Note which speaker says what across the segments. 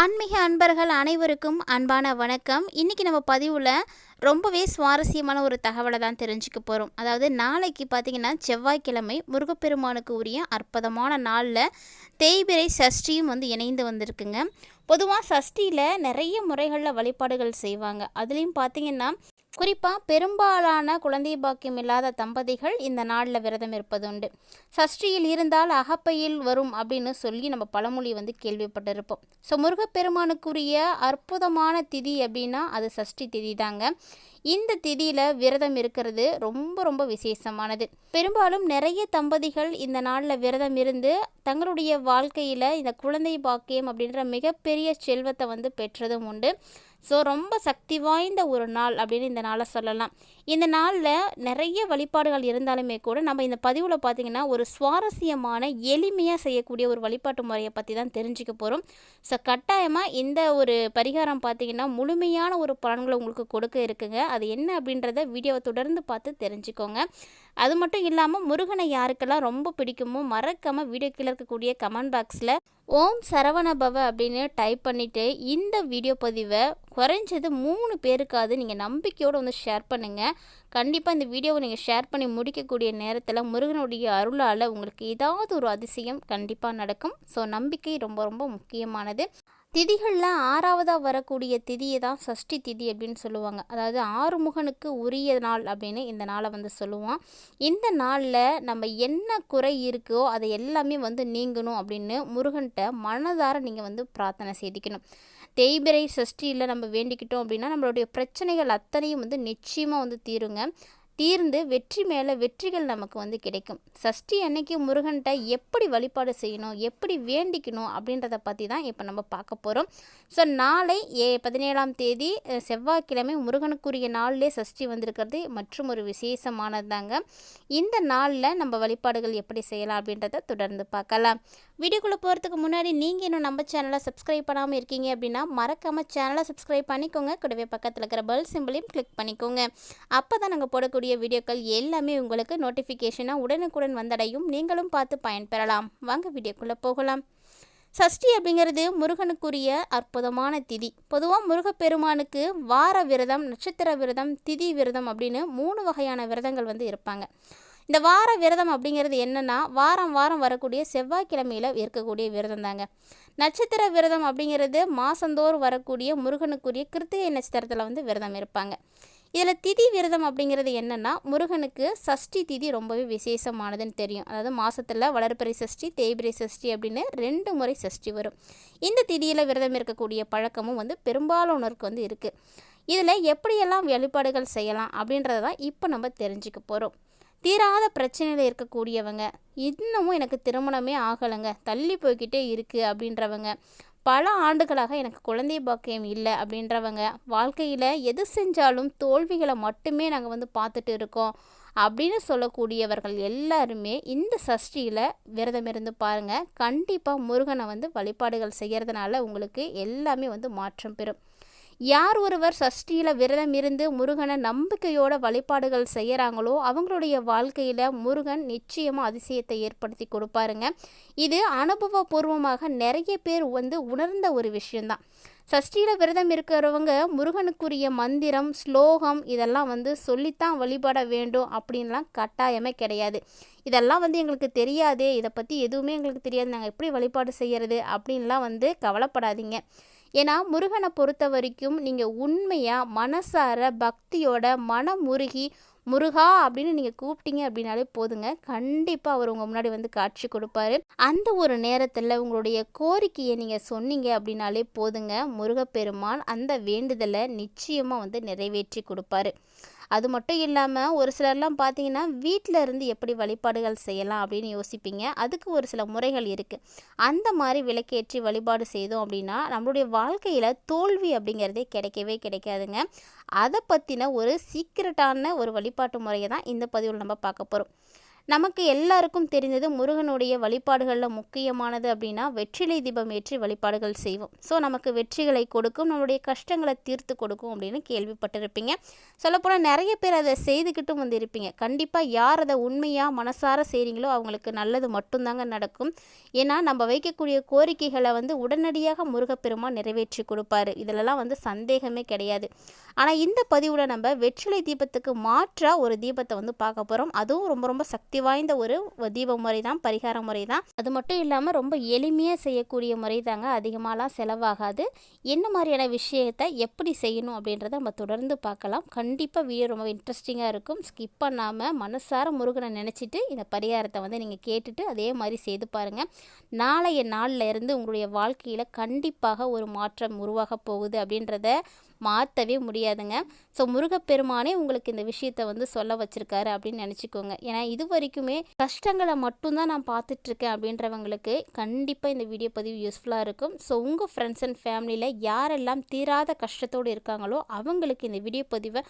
Speaker 1: ஆன்மீக அன்பர்கள் அனைவருக்கும் அன்பான வணக்கம். இன்றைக்கி நம்ம பதிவில் ரொம்பவே சுவாரஸ்யமான ஒரு தகவலை தான் தெரிஞ்சுக்க போகிறோம் அதாவது நாளைக்கு பார்த்திங்கன்னா செவ்வாய்க்கிழமை முருகப்பெருமானுக்கு உரிய அற்புதமான நாளில் தேய்பிரை சஷ்டியும் வந்து இணைந்து வந்திருக்குங்க. பொதுவாக சஷ்டியில் நிறைய முறைகளில் வழிபாடுகள் செய்வாங்க. அதுலேயும் பார்த்திங்கன்னா குறிப்பாக பெரும்பாலான குழந்தை பாக்கியம் இல்லாத தம்பதிகள் இந்த நாளில் விரதம் இருப்பது உண்டு சஷ்டியில் இருந்தால் அகப்பையில் வரும் அப்படின்னு சொல்லி நம்ம பழமொழி வந்து கேள்விப்பட்டிருப்போம். ஸோ முருகப்பெருமானுக்குரிய அற்புதமான திதி அப்படின்னா அது சஷ்டி திதி தாங்க இந்த திதியில் விரதம் இருக்கிறது ரொம்ப ரொம்ப விசேஷமானது. பெரும்பாலும் நிறைய தம்பதிகள் இந்த நாளில் விரதம் இருந்து தங்களுடைய வாழ்க்கையில் இந்த குழந்தை பாக்கியம் அப்படின்ற மிகப்பெரிய செல்வத்தை வந்து பெற்றதும் உண்டு. ஸோ ரொம்ப சக்தி வாய்ந்த ஒரு நாள் அப்படின்னு இந்த நாளை சொல்லலாம். இந்த நாளில் நிறைய வழிபாடுகள் இருந்தாலுமே கூட நம்ம இந்த பதிவில் பார்த்திங்கன்னா ஒரு சுவாரஸ்யமான எளிமையாக செய்யக்கூடிய ஒரு வழிபாட்டு முறையை பற்றி தான் தெரிஞ்சுக்க போகிறோம் ஸோ கட்டாயமாக இந்த ஒரு பரிகாரம் பார்த்திங்கன்னா முழுமையான ஒரு பலன்களை உங்களுக்கு கொடுக்க இருக்குங்க. அது என்ன அப்படின்றத வீடியோவை தொடர்ந்து பார்த்து தெரிஞ்சுக்கோங்க. அது மட்டும் இல்லாமல் முருகனை யாருக்கெல்லாம் ரொம்ப பிடிக்குமோ மறக்காமல் வீடியோ கீழே இருக்கக்கூடிய கமெண்ட் பாக்ஸில் ஓம் சரவணபவ அப்படின்னு டைப் பண்ணிவிட்டு இந்த வீடியோ பதிவை குறைஞ்சது மூணு பேருக்காவது நீங்கள் நம்பிக்கையோடு வந்து ஷேர் பண்ணுங்கள் கண்டிப்பாக இந்த வீடியோவை நீங்கள் ஷேர் பண்ணி முடிக்கக்கூடிய நேரத்தில் முருகனுடைய அருளால் உங்களுக்கு ஏதாவது ஒரு அதிசயம் கண்டிப்பாக நடக்கும். ஸோ நம்பிக்கை ரொம்ப ரொம்ப முக்கியமானது. திதிகளில் ஆறாவதாக வரக்கூடிய திதியை தான் சஷ்டி திதி அப்படின்னு சொல்லுவாங்க. அதாவது ஆறுமுகனுக்கு உரிய நாள் அப்படின்னு இந்த நாளை வந்து சொல்லுவோம். இந்த நாளில் நம்ம என்ன குறை இருக்கோ அதை எல்லாமே வந்து நீங்கணும் அப்படின்னு முருகன்கிட்ட மனதார நீங்கள் வந்து பிரார்த்தனை செய்திக்கணும். தேய்பிரை சஷ்டியில் நம்ம வேண்டிக்கிட்டோம் அப்படின்னா நம்மளுடைய பிரச்சனைகள் அத்தனையும் வந்து நிச்சயமாக வந்து தீருங்க. தீர்ந்து வெற்றி மேலே வெற்றிகள் நமக்கு வந்து கிடைக்கும். சஷ்டி அன்னைக்கு முருகன்கிட்ட எப்படி வழிபாடு செய்யணும் எப்படி வேண்டிக்கணும் அப்படின்றத பற்றி தான் இப்போ நம்ம பார்க்க போகிறோம் ஸோ நாளை ஏ பதினேழாம் தேதி செவ்வாய்க்கிழமை முருகனுக்குரிய நாளிலே சஷ்டி வந்திருக்கிறது. மற்றும் ஒரு விசேஷமானது தாங்க இந்த நாளில் நம்ம வழிபாடுகள் எப்படி செய்யலாம் அப்படின்றத தொடர்ந்து பார்க்கலாம். வீடியோக்குள்ளே போகிறதுக்கு முன்னாடி நீங்கள் இன்னும் நம்ம சேனலை சப்ஸ்கிரைப் பண்ணாமல் இருக்கீங்க அப்படின்னா மறக்காமல் சேனலை சப்ஸ்கிரைப் பண்ணிக்கோங்க. கூடவே பக்கத்தில் இருக்கிற பெல் சிம்பிளையும் கிளிக் பண்ணிக்கோங்க. அப்போ தான் நாங்கள் போடக்கூடிய வீடியோக்கள் எல்லாமே உங்களுக்கு நோட்டிஃபிகேஷனாக உடனுக்குடன் வந்தடையும். நீங்களும் பார்த்து பயன்பெறலாம். வாங்க வீடியோக்குள்ளே போகலாம். சஷ்டி அப்படிங்கிறது முருகனுக்குரிய அற்புதமான திதி. பொதுவாக முருகப்பெருமானுக்கு வார விரதம் நட்சத்திர விரதம் திதி விரதம் அப்படின்னு மூணு வகையான விரதங்கள் வந்து இருப்பாங்க. இந்த வார விரதம் அப்படிங்கிறது என்னென்னா வாரம் வாரம் வரக்கூடிய செவ்வாய்க்கிழமையில் இருக்கக்கூடிய விரதம் தாங்க நட்சத்திர விரதம் அப்படிங்கிறது மாதந்தோறும் வரக்கூடிய முருகனுக்குரிய கிருத்திகை நட்சத்திரத்தில் வந்து விரதம் இருப்பாங்க. இதில் திதி விரதம் அப்படிங்கிறது என்னென்னா முருகனுக்கு சஷ்டி திதி ரொம்பவே விசேஷமானதுன்னு தெரியும். அதாவது மாதத்தில் வளர்பிறை சஷ்டி தேய்பிரை சஷ்டி அப்படின்னு ரெண்டு முறை சஷ்டி வரும். இந்த திதியில் விரதம் இருக்கக்கூடிய பழக்கமும் வந்து பெரும்பாலானோருக்கு வந்து இருக்குது இதில் எப்படியெல்லாம் வழிபாடுகள் செய்யலாம் அப்படின்றத தான் இப்போ நம்ம தெரிஞ்சுக்க போகிறோம் தீராத பிரச்சனையில் இருக்கக்கூடியவங்க இன்னமும் எனக்கு திருமணமே ஆகலைங்க தள்ளி போய்கிட்டே இருக்குது அப்படின்றவங்க பல ஆண்டுகளாக எனக்கு குழந்தை பாக்கியம் இல்லை அப்படின்றவங்க வாழ்க்கையில் எது செஞ்சாலும் தோல்விகளை மட்டுமே நாங்கள் வந்து பார்த்துட்டு இருக்கோம் அப்படின்னு சொல்லக்கூடியவர்கள் எல்லாருமே இந்த சஷ்டியில் விரதம் இருந்து பாருங்கள் கண்டிப்பாக முருகனை வந்து வழிபாடுகள் செய்கிறதுனால உங்களுக்கு எல்லாமே வந்து மாற்றம் பெறும். யார் ஒருவர் சஷ்டியில் விரதம் இருந்து முருகனை நம்பிக்கையோட வழிபாடுகள் செய்கிறாங்களோ அவங்களுடைய வாழ்க்கையில் முருகன் நிச்சயமாக அதிசயத்தை ஏற்படுத்தி கொடுப்பாருங்க. இது அனுபவபூர்வமாக நிறைய பேர் வந்து உணர்ந்த ஒரு விஷயந்தான் சஷ்டியில் விரதம் இருக்கிறவங்க முருகனுக்குரிய மந்திரம் ஸ்லோகம் இதெல்லாம் வந்து சொல்லித்தான் வழிபட வேண்டும் அப்படின்லாம் கட்டாயமே கிடையாது. இதெல்லாம் வந்து எங்களுக்கு தெரியாதே இதை பற்றி எதுவுமே எங்களுக்கு தெரியாது நாங்கள் எப்படி வழிபாடு செய்கிறது அப்படின்லாம் வந்து கவலைப்படாதீங்க. ஏன்னா முருகனை பொறுத்த வரைக்கும் நீங்கள் உண்மையாக மனசார பக்தியோட மனமுருகி முருகா அப்படின்னு நீங்கள் கூப்பிட்டீங்க அப்படின்னாலே போதுங்க. கண்டிப்பாக அவர் உங்கள் முன்னாடி வந்து காட்சி கொடுப்பாரு. அந்த ஒரு நேரத்தில் உங்களுடைய கோரிக்கையை நீங்கள் சொன்னீங்க அப்படின்னாலே போதுங்க. முருகப்பெருமான் அந்த வேண்டுதலை நிச்சயமாக வந்து நிறைவேற்றி கொடுப்பாரு. அது மட்டும் இல்லாமல் ஒரு சிலர்லாம் பார்த்தீங்கன்னா வீட்டில் இருந்து எப்படி வழிபாடுகள் செய்யலாம் அப்படின்னு யோசிப்பீங்க. அதுக்கு ஒரு சில முறைகள் இருக்குது அந்த மாதிரி விளக்கேற்றி வழிபாடு செய்தோம் அப்படின்னா நம்மளுடைய வாழ்க்கையில் தோல்வி அப்படிங்கிறதே கிடைக்கவே கிடைக்காதுங்க. அதை பற்றின ஒரு சீக்கிரட்டான ஒரு வழிபாட்டு முறையை தான் இந்த பதிவில் நம்ம பார்க்க போகிறோம் நமக்கு எல்லாருக்கும் தெரிந்தது முருகனுடைய வழிபாடுகளில் முக்கியமானது அப்படின்னா வெற்றிலை தீபம் ஏற்றி வழிபாடுகள் செய்வோம். ஸோ நமக்கு வெற்றிகளை கொடுக்கும் நம்மளுடைய கஷ்டங்களை தீர்த்து கொடுக்கும் அப்படின்னு கேள்விப்பட்டிருப்பீங்க. சொல்லப்போனால் நிறைய பேர் அதை செய்துக்கிட்டும் வந்து இருப்பீங்க கண்டிப்பாக யார் அதை உண்மையாக மனசார செய்கிறீங்களோ அவங்களுக்கு நல்லது மட்டும்தாங்க நடக்கும். ஏன்னா நம்ம வைக்கக்கூடிய கோரிக்கைகளை வந்து உடனடியாக முருகப்பெருமான் நிறைவேற்றி கொடுப்பாரு. இதிலெல்லாம் வந்து சந்தேகமே கிடையாது. ஆனால் இந்த பதிவில் நம்ம வெற்றிலை தீபத்துக்கு மாற்றாக ஒரு தீபத்தை வந்து பார்க்க போகிறோம் அதுவும் ரொம்ப ரொம்ப சக்தி வாய்ந்த ஒரு தீப முறை தான் பரிகார முறை தான் அது மட்டும் இல்லாமல் ரொம்ப எளிமையாக செய்யக்கூடிய முறை தாங்க அதிகமாகலாம் செலவாகாது. என்ன மாதிரியான விஷயத்தை எப்படி செய்யணும் அப்படின்றத நம்ம தொடர்ந்து பார்க்கலாம். கண்டிப்பாக வீடியோ ரொம்ப இன்ட்ரெஸ்டிங்காக இருக்கும். ஸ்கிப் பண்ணாமல் மனசார முருகனை நினச்சிட்டு இந்த பரிகாரத்தை வந்து நீங்கள் கேட்டுட்டு அதே மாதிரி செய்து பாருங்கள் நாளைய நாளில் இருந்து உங்களுடைய வாழ்க்கையில் கண்டிப்பாக ஒரு மாற்றம் உருவாக போகுது அப்படின்றத மாற்றவே முடியாதுங்க. ஸோ முருகப்பெருமானே உங்களுக்கு இந்த விஷயத்தை வந்து சொல்ல வச்சுருக்காரு அப்படின்னு நினச்சிக்கோங்க. ஏன்னா இது வரைக்குமே கஷ்டங்களை மட்டும்தான் நான் பார்த்துட்ருக்கேன் அப்படின்றவங்களுக்கு கண்டிப்பாக இந்த வீடியோ பதிவு யூஸ்ஃபுல்லாக இருக்கும். ஸோ உங்கள் ஃப்ரெண்ட்ஸ் அண்ட் ஃபேமிலியில் யாரெல்லாம் தீராத கஷ்டத்தோடு இருக்காங்களோ அவங்களுக்கு இந்த வீடியோ பதிவை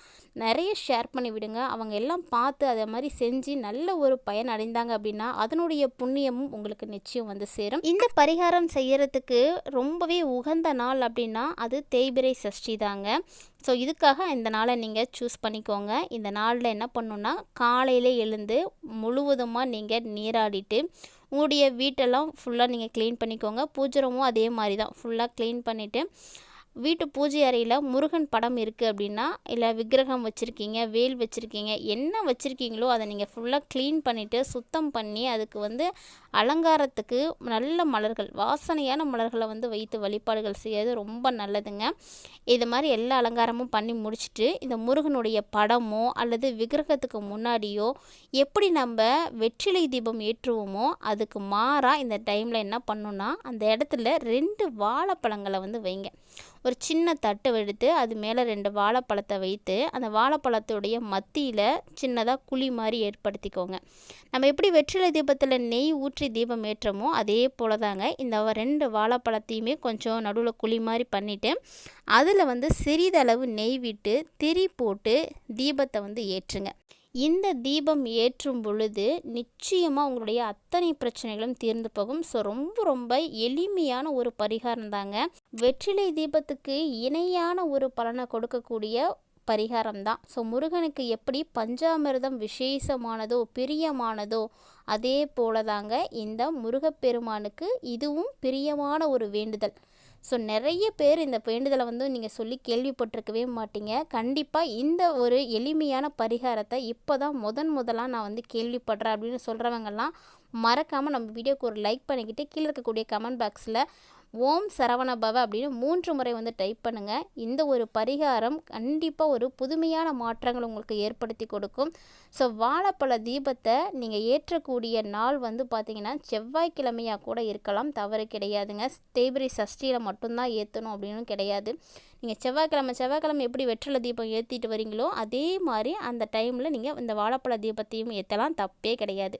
Speaker 1: நிறைய ஷேர் பண்ணி விடுங்க. அவங்க எல்லாம் பார்த்து அதை மாதிரி செஞ்சு நல்ல ஒரு பயன் அடைந்தாங்க அப்படின்னா அதனுடைய புண்ணியமும் உங்களுக்கு நிச்சயம் வந்து சேரும். இந்த பரிகாரம் செய்யறதுக்கு ரொம்பவே உகந்த நாள் அப்படின்னா அது தேய்பிரை சஷ்டி தாங்க. ஸோ இதுக்காக இந்த நாளை நீங்கள் சூஸ் பண்ணிக்கோங்க. இந்த நாளில் என்ன பண்ணுன்னா காலையில் எழுந்து முழுவதுமாக நீங்கள் நீராடிட்டு உங்களுடைய வீட்டெல்லாம் ஃபுல்லாக நீங்கள் க்ளீன் பண்ணிக்கோங்க. பூஜரமும் அதே மாதிரி தான். ஃபுல்லாக க்ளீன் பண்ணிவிட்டு வீட்டு பூஜை அறையில் முருகன் படம் இருக்குது அப்படின்னா இல்லை விக்கிரகம் வச்சுருக்கீங்க வேல் வச்சுருக்கீங்க என்ன வச்சுருக்கீங்களோ அதை நீங்கள் ஃபுல்லாக க்ளீன் பண்ணிவிட்டு சுத்தம் பண்ணி அதுக்கு வந்து அலங்காரத்துக்கு நல்ல மலர்கள் வாசனையான மலர்களை வந்து வைத்து வழிபாடுகள் செய்யறது ரொம்ப நல்லதுங்க. இது மாதிரி எல்லா அலங்காரமும் பண்ணி முடிச்சுட்டு இந்த முருகனுடைய படமோ அல்லது விக்கிரகத்துக்கு முன்னாடியோ எப்படி நம்ம வெற்றிலை தீபம் ஏற்றுவோமோ அதுக்கு மாறாக இந்த டைமில் என்ன பண்ணுன்னா அந்த இடத்துல ரெண்டு வாழைப்பழங்களை வந்து வைங்க. ஒரு சின்ன தட்டு எடுத்து அது மேலே ரெண்டு வாழைப்பழத்தை வைத்து அந்த வாழைப்பழத்துடைய மத்தியில் சின்னதாக குழி மாதிரி ஏற்படுத்திக்கோங்க. நம்ம எப்படி வெற்றிலை தீபத்தில் நெய் ஊற்றி தீபம் ஏற்றமோ அதே போல தாங்க இந்த ரெண்டு வாழைப்பழத்தையுமே கொஞ்சம் நடுவில் குழி மாதிரி பண்ணிவிட்டு அதில் வந்து சிறிதளவு நெய் விட்டு திரி போட்டு தீபத்தை வந்து ஏற்றுங்க. இந்த தீபம் ஏற்றும் பொழுது நிச்சயமாக உங்களுடைய அத்தனை பிரச்சனைகளும் தீர்ந்து போகும். ஸோ ரொம்ப ரொம்ப எளிமையான ஒரு பரிகாரம் தாங்க. வெற்றிலை தீபத்துக்கு இணையான ஒரு பலனை கொடுக்கக்கூடிய பரிகாரம் தான். ஸோ முருகனுக்கு எப்படி பஞ்சாமிர்தம் விசேஷமானதோ பிரியமானதோ அதே போல தாங்க இந்த முருகப்பெருமானுக்கு இதுவும் பிரியமான ஒரு வேண்டுதல். ஸோ நிறைய பேர் இந்த வேண்டுதலை வந்து நீங்கள் சொல்லி கேள்விப்பட்டிருக்கவே மாட்டீங்க. கண்டிப்பாக இந்த ஒரு எளிமையான பரிகாரத்தை இப்போ தான் முதன் முதலாக நான் வந்து கேள்விப்படுறேன் அப்படின்னு சொல்கிறவங்கெல்லாம் மறக்காமல் நம்ம வீடியோக்கு ஒரு லைக் பண்ணிக்கிட்டு கீழே இருக்கக்கூடிய கமெண்ட் பாக்ஸில் ஓம் சரவணபவ அப்படின்னு மூன்று முறை வந்து டைப் பண்ணுங்கள் இந்த ஒரு பரிகாரம் கண்டிப்பாக ஒரு புதுமையான மாற்றங்கள் உங்களுக்கு ஏற்படுத்தி கொடுக்கும். ஸோ வாழைப்பழ தீபத்தை நீங்கள் ஏற்றக்கூடிய நாள் வந்து பார்த்திங்கன்னா செவ்வாய்க்கிழமையாக கூட இருக்கலாம். தவறு கிடையாதுங்க. தேய்பிரி சஷ்டியில் மட்டும்தான் ஏற்றணும் அப்படின்னு கிடையாது. நீங்கள் செவ்வாய்க்கிழமை செவ்வாய்க்கிழமை எப்படி வெற்றிலை தீபம் ஏற்றிட்டு வரீங்களோ அதே மாதிரி அந்த டைமில் நீங்கள் இந்த வாழைப்பழ தீபத்தையும் ஏற்றலாம் தப்பே கிடையாது.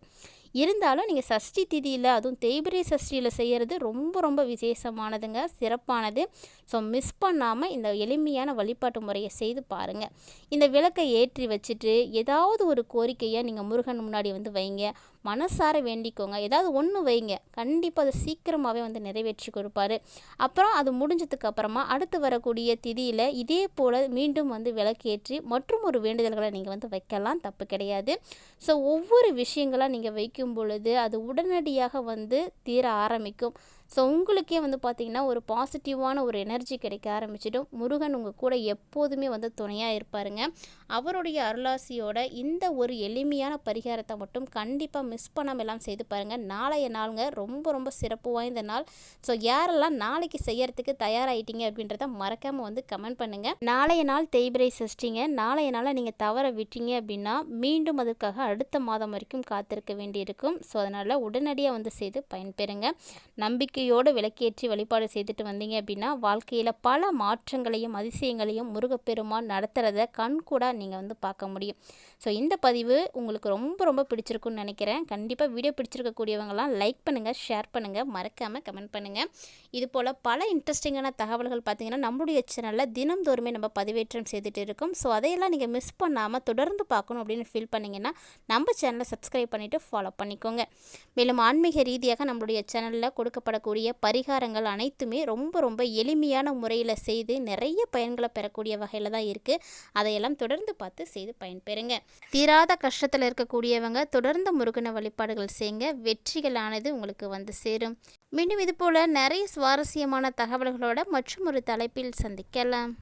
Speaker 1: இருந்தாலும் நீங்கள் சஷ்டி திதியில் அதுவும் தேய்பிரை சஷ்டியில் செய்கிறது ரொம்ப ரொம்ப விசேஷமானதுங்க. சிறப்பானது. ஸோ மிஸ் பண்ணாமல் இந்த எளிமையான வழிபாட்டு முறையை செய்து பாருங்கள் இந்த விளக்கை ஏற்றி வச்சுட்டு ஏதாவது ஒரு கோரிக்கையை நீங்கள் முருகன் முன்னாடி வந்து வைங்க. மனசார வேண்டிக்கோங்க. ஏதாவது ஒன்று வைங்க. கண்டிப்பாக அதை சீக்கிரமாகவே வந்து நிறைவேற்றி கொடுப்பாரு. அப்புறம் அது முடிஞ்சதுக்கு அப்புறமா அடுத்து வரக்கூடிய திதியில் இதே போல் மீண்டும் வந்து விளக்கேற்றி மற்றும் ஒரு வேண்டுதல்களை நீங்கள் வந்து வைக்கலாம். தப்பு கிடையாது. ஸோ ஒவ்வொரு விஷயங்களாக நீங்கள் வைக்கும் பொழுது அது உடனடியாக வந்து தீர ஆரம்பிக்கும். ஸோ உங்களுக்கே வந்து பார்த்திங்கன்னா ஒரு பாசிட்டிவான ஒரு எனர்ஜி கிடைக்க ஆரம்பிச்சிடும். முருகன் உங்கள் கூட எப்போதுமே வந்து துணையாக இருப்பாருங்க. அவருடைய அருளாசியோட இந்த ஒரு எளிமையான பரிகாரத்தை மட்டும் கண்டிப்பாக மிஸ் பண்ணாமல் எல்லாம் செய்து பாருங்கள் நாளைய நாளுங்க ரொம்ப ரொம்ப சிறப்பு வாய்ந்த நாள். ஸோ யாரெல்லாம் நாளைக்கு செய்யறதுக்கு தயாராகிட்டீங்க அப்படின்றத மறக்காமல் வந்து கமெண்ட் பண்ணுங்கள் நாளைய நாள் தேய்பிரை சஷ்டிங்க. நாளைய நாளை நீங்கள் தவற விட்டீங்க அப்படின்னா மீண்டும் அதற்காக அடுத்த மாதம் வரைக்கும் காத்திருக்க வேண்டியிருக்கும். ஸோ அதனால் உடனடியாக வந்து செய்து பயன்பெறுங்க. நம்பிக்கை நம்பிக்கையோடு விளக்கேற்றி வழிபாடு செய்துட்டு வந்தீங்க அப்படின்னா வாழ்க்கையில் பல மாற்றங்களையும் அதிசயங்களையும் முருகப்பெருமான் நடத்துகிறத கண்கூடாக நீங்கள் வந்து பார்க்க முடியும். ஸோ இந்த பதிவு உங்களுக்கு ரொம்ப ரொம்ப பிடிச்சிருக்குன்னு நினைக்கிறேன். கண்டிப்பாக வீடியோ பிடிச்சிருக்கக்கூடியவங்களாம் லைக் பண்ணுங்கள் ஷேர் பண்ணுங்கள் மறக்காமல் கமெண்ட் பண்ணுங்கள் இது போல் பல இன்ட்ரெஸ்டிங்கான தகவல்கள் பார்த்தீங்கன்னா நம்மளுடைய சேனலில் தினம்தோறுமே நம்ம பதிவேற்றம் செய்துட்டு இருக்கோம். ஸோ அதையெல்லாம் நீங்கள் மிஸ் பண்ணாமல் தொடர்ந்து பார்க்கணும் அப்படின்னு ஃபீல் பண்ணிங்கன்னா நம்ம சேனலை சப்ஸ்கிரைப் பண்ணிவிட்டு ஃபாலோ பண்ணிக்கோங்க. மேலும் ஆன்மீக ரீதியாக நம்மளுடைய சேனலில் கொடுக்கப்படக்கூடிய பரிகாரங்கள் அனைத்துமே ரொம்ப ரொம்ப எளிமையான முறையில் செய்து நிறைய பயன்களை பெறக்கூடிய வகையில் தான் இருக்குது அதையெல்லாம் தொடர்ந்து பார்த்து செய்து பயன்பெறுங்க தீராத கஷ்டத்தில் இருக்கக்கூடியவங்க தொடர்ந்து முருகன வழிபாடுகள் செய்யுங்க வெற்றிகளானது உங்களுக்கு வந்து சேரும். மீண்டும் இது போல் நிறைய சுவாரஸ்யமான தகவல்களோட மற்றும் ஒரு தலைப்பில் சந்திக்கலாம்.